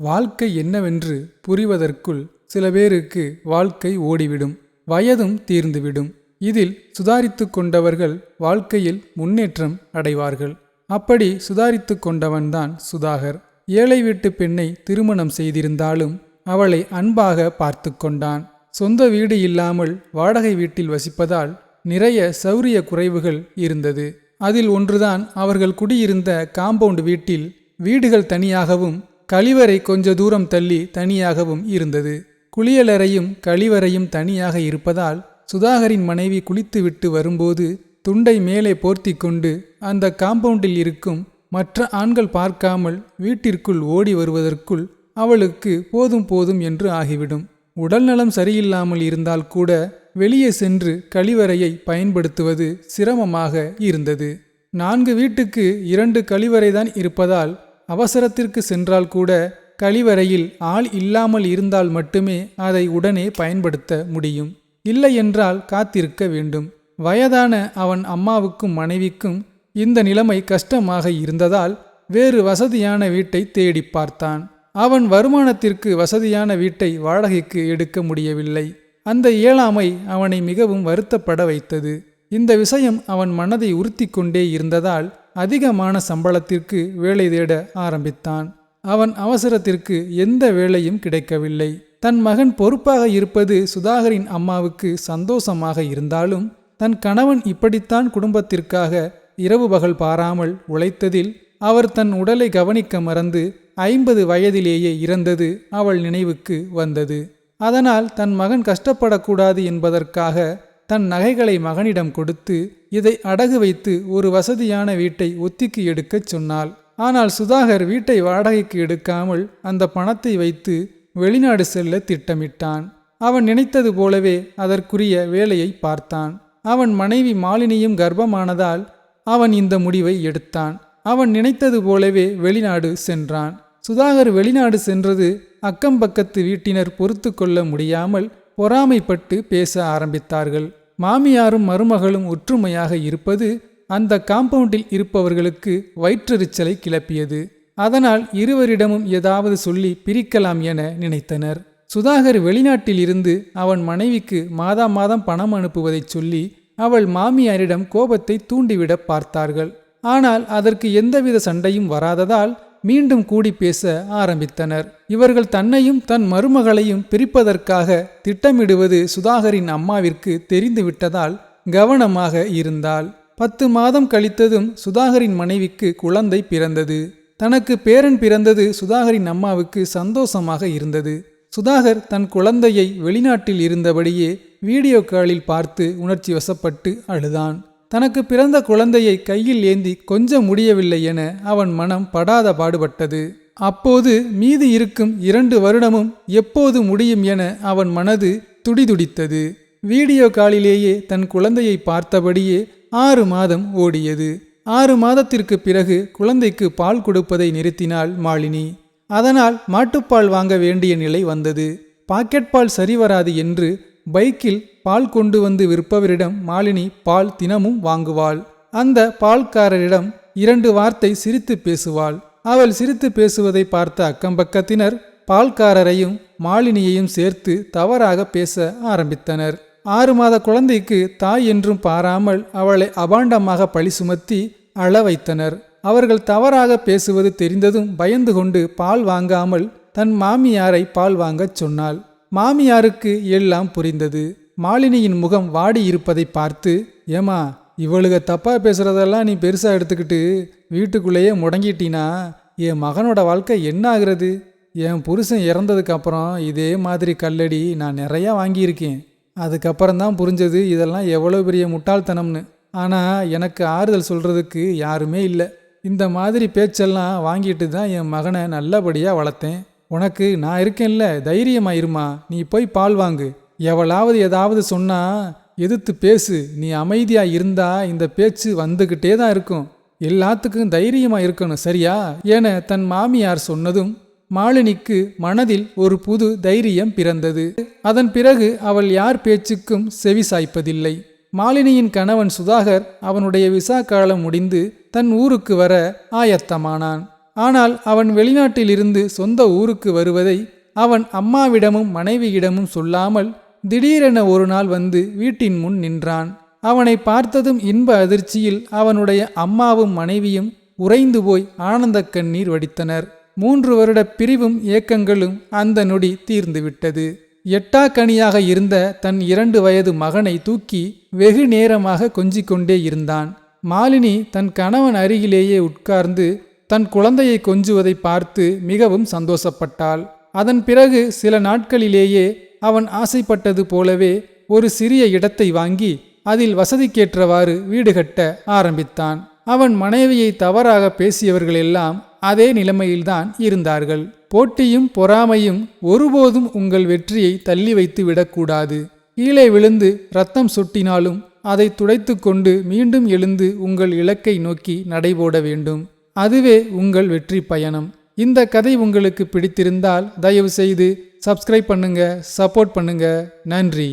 வாழ்க்கை என்னவென்று புரிவதற்குள் சில பேருக்கு வாழ்க்கை ஓடிவிடும் வயதும் தீர்ந்துவிடும். இதில் சுதாரித்து கொண்டவர்கள் வாழ்க்கையில் முன்னேற்றம் அடைவார்கள். அப்படி சுதாரித்து கொண்டவன்தான் சுதாகர். ஏழை வீட்டு பெண்ணை திருமணம் செய்திருந்தாலும் அவளை அன்பாக பார்த்து கொண்டான். சொந்த வீடு இல்லாமல் வாடகை வீட்டில் வசிப்பதால் நிறைய சௌரிய குறைவுகள் இருந்தது. அதில் ஒன்றுதான் அவர்கள் குடியிருந்த காம்பவுண்ட் வீட்டில் வீடுகள் தனியாகவும் கழிவறை கொஞ்ச தூரம் தள்ளி தனியாகவும் இருந்தது. குளியலறையும் கழிவறையும் தனியாக இருப்பதால் சுதாகரின் மனைவி குளித்துவிட்டு வரும்போது துண்டை மேலே போர்த்தி கொண்டு அந்த காம்பவுண்டில் இருக்கும் மற்ற ஆண்கள் பார்க்காமல் வீட்டிற்குள் ஓடி வருவதற்குள் அவளுக்கு போதும் போதும் என்று ஆகிவிடும். உடல்நலம் சரியில்லாமல் இருந்தால் கூட வெளியே சென்று கழிவறையை பயன்படுத்துவது சிரமமாக இருந்தது. நான்கு வீட்டுக்கு இரண்டு கழிவறைதான் இருப்பதால் அவசரத்திற்கு சென்றால் கூட கழிவறையில் ஆள் இல்லாமல் இருந்தால் மட்டுமே அதை உடனே பயன்படுத்த முடியும். இல்லை என்றால் காத்திருக்க வேண்டும். வயதான அவன் அம்மாவுக்கும் மனைவிக்கும் இந்த நிலைமை கஷ்டமாக இருந்ததால் வேறு வசதியான வீட்டை தேடி பார்த்தான். அவன் வருமானத்திற்கு வசதியான வீட்டை வாடகைக்கு எடுக்க முடியவில்லை. அந்த இயலாமை அவனை மிகவும் வருத்தப்பட வைத்தது. இந்த விஷயம் அவன் மனதை உறுத்தி கொண்டே இருந்ததால் அதிகமான சம்பளத்திற்கு வேலை தேட ஆரம்பித்தான். அவன் அவசரத்திற்கு எந்த வேலையும் கிடைக்கவில்லை. தன் மகன் பொறுப்பாக இருப்பது சுதாகரின் அம்மாவுக்கு சந்தோஷமாக இருந்தாலும் தன் கணவன் இப்படித்தான் குடும்பத்திற்காக இரவு பகல் பாராமல் உழைத்ததில் அவர் தன் உடலை கவனிக்க மறந்து ஐம்பது வயதிலேயே இறந்தது அவள் நினைவுக்கு வந்தது. அதனால் தன் மகன் கஷ்டப்படக்கூடாது என்பதற்காக தன் நகைகளை மகனிடம் கொடுத்து இதை அடகு வைத்து ஒரு வசதியான வீட்டை ஒத்திக்கு எடுக்கச் சொன்னாள். ஆனால் சுதாகர் வீட்டை வாடகைக்கு எடுக்காமல் அந்த பணத்தை வைத்து வெளிநாடு செல்ல திட்டமிட்டான். அவன் நினைத்தது போலவே அதற்குரிய வேலையை பார்த்தான். அவன் மனைவி மாலினியும் கர்ப்பமானதால் அவன் இந்த முடிவை எடுத்தான். அவன் நினைத்தது போலவே வெளிநாடு சென்றான். சுதாகர் வெளிநாடு சென்றது அக்கம்பக்கத்து வீட்டினர் பொறுத்து கொள்ள முடியாமல் பொறாமைப்பட்டு பேச ஆரம்பித்தார்கள். மாமியாரும் மருமகளும் ஒற்றுமையாக இருப்பது அந்த காம்பவுண்டில் இருப்பவர்களுக்கு வயிற்றெரிச்சலை கிளப்பியது. அதனால் இருவரிடமும் ஏதாவது சொல்லி பிரிக்கலாம் என நினைத்தனர். சுதாகர் வெளிநாட்டில் இருந்து அவன் மனைவிக்கு மாதா மாதம் பணம் அனுப்புவதைச் சொல்லி அவள் மாமியாரிடம் கோபத்தை தூண்டிவிட பார்த்தார்கள். ஆனால் அதற்கு எந்தவித சண்டையும் வராததால் மீண்டும் கூடி பேச ஆரம்பித்தனர். இவர்கள் தன்னையும் தன் மருமகளையும் பிரிப்பதற்காக திட்டமிடுவது சுதாகரின் அம்மாவிற்கு தெரிந்துவிட்டதால் கவனமாக இருந்தாள். பத்து மாதம் கழித்ததும் சுதாகரின் மனைவிக்கு குழந்தை பிறந்தது. தனக்கு பேரன் பிறந்தது சுதாகரின் அம்மாவுக்கு சந்தோஷமாக இருந்தது. சுதாகர் தன் குழந்தையை வெளிநாட்டில் இருந்தபடியே வீடியோ காலில் பார்த்து உணர்ச்சி வசப்பட்டு அழுதான். தனக்கு பிறந்த குழந்தையை கையில் ஏந்தி கொஞ்சம் முடியவில்லை என அவன் மனம் படாத பாடுபட்டது. அப்போது மீதி இருக்கும் இரண்டு வருடமும் எப்போது முடியும் என அவன் மனது துடிதுடித்தது. வீடியோ காலிலேயே தன் குழந்தையை பார்த்தபடியே ஆறு மாதம் ஓடியது. ஆறு மாதத்திற்கு பிறகு குழந்தைக்கு பால் கொடுப்பதை நிறுத்தினாள் மாலினி. அதனால் மாட்டுப்பால் வாங்க வேண்டிய நிலை வந்தது. பாக்கெட் பால் சரிவராது என்று பைக்கில் பால் கொண்டு வந்து விற்பவரிடம் மாலினி பால் தினமும் வாங்குவாள். அந்த பால்காரரிடம் இரண்டு வார்த்தை சிரித்து பேசுவாள். அவள் சிரித்து பேசுவதை பார்த்த அக்கம்பக்கத்தினர் பால்காரரையும் மாலினியையும் சேர்த்து தவறாக பேச ஆரம்பித்தனர். ஆறு மாத குழந்தைக்கு தாய் என்றும் பாராமல் அவளை அபாண்டமாக பழி சுமத்தி அழ வைத்தனர். அவர்கள் தவறாக பேசுவது தெரிந்ததும் பயந்து கொண்டு பால் வாங்காமல் தன் மாமியாரை பால் வாங்கச் சொன்னாள். மாமியாருக்கு எல்லாம் புரிந்தது. மாலினியின் முகம் வாடி இருப்பதை பார்த்து ஏமா இவளுக தப்பா பேசுறதெல்லாம் நீ பெருசா எடுத்துக்கிட்டு வீட்டுக்குள்ளேயே முடங்கிட்டீனா? என் மகனோட வாழ்க்கை என்ன ஆகுறது? என் புருஷன் இறந்ததுக்கு அப்புறம் இதே மாதிரி கல்லடி நான் நிறையா வாங்கியிருக்கேன். அதுக்கப்புறம் தான் புரிஞ்சது இதெல்லாம் எவ்வளோ பெரிய முட்டாள்தனம்னு. ஆனால் எனக்கு ஆறுதல் சொல்கிறதுக்கு யாருமே இல்லை. இந்த மாதிரி பேச்செல்லாம் வாங்கிட்டு தான் என் மகனை நல்லபடியாக வளர்த்தேன். உனக்கு நான் இருக்கேன்ல தைரியமா இருமா நீ போய் பால் வாங்கு. எவளாவது ஏதாவது சொன்னா எதிர்த்து பேசு. நீ அமைதியா இருந்தா இந்த பேச்சு வந்துகிட்டே தான் இருக்கும். எல்லாத்துக்கும் தைரியமா இருக்கணும் சரியா? என தன் மாமியார் சொன்னதும் மாலினிக்கு மனதில் ஒரு புது தைரியம் பிறந்தது. அதன் பிறகு அவள் யார் பேச்சுக்கும் செவி சாய்ப்பதில்லை. மாலினியின் கணவன் சுதாகர் அவனுடைய விசா காலம் முடிந்து தன் ஊருக்கு வர ஆயத்தமானான். ஆனால் அவன் வெளிநாட்டிலிருந்து சொந்த ஊருக்கு வருவதை அவன் அம்மாவிடமும் மனைவியிடமும் சொல்லாமல் திடீரென ஒரு நாள் வந்து வீட்டின் முன் நின்றான். அவனை பார்த்ததும் இன்ப அதிர்ச்சியில் அவனுடைய அம்மாவும் மனைவியும் உறைந்து போய் ஆனந்த கண்ணீர் வடித்தனர். மூன்று வருட பிரிவும் ஏக்கங்களும் அந்த நொடி தீர்ந்துவிட்டது எட்டாக்கனியாக இருந்த தன் இரண்டு வயது மகனை தூக்கி வெகு நேரமாக கொஞ்சிக் கொண்டே இருந்தான். மாலினி தன் கணவன் அருகிலேயே உட்கார்ந்து தன் குழந்தையை கொஞ்சுவதை பார்த்து மிகவும் சந்தோஷப்பட்டாள். அதன் பிறகு சில நாட்களிலேயே அவன் ஆசைப்பட்டது போலவே ஒரு சிறிய இடத்தை வாங்கி அதில் வசதிக்கேற்றவாறு வீடு கட்ட ஆரம்பித்தான். அவன் மனைவியை தவறாக பேசியவர்களெல்லாம் அதே நிலைமையில்தான் இருந்தார்கள். போட்டியும் பொறாமையும் ஒருபோதும் உங்கள் வெற்றியை தள்ளி வைத்து விடக்கூடாது. கீழே விழுந்து ரத்தம் சொட்டினாலும் அதை துடைத்து கொண்டு மீண்டும் எழுந்து உங்கள் இலக்கை நோக்கி நடைபோட வேண்டும். அதுவே உங்கள் வெற்றி பயணம். இந்த கதை உங்களுக்கு பிடித்திருந்தால் தயவு செய்து சப்ஸ்கிரைப் பண்ணுங்க சப்போர்ட் பண்ணுங்க. நன்றி.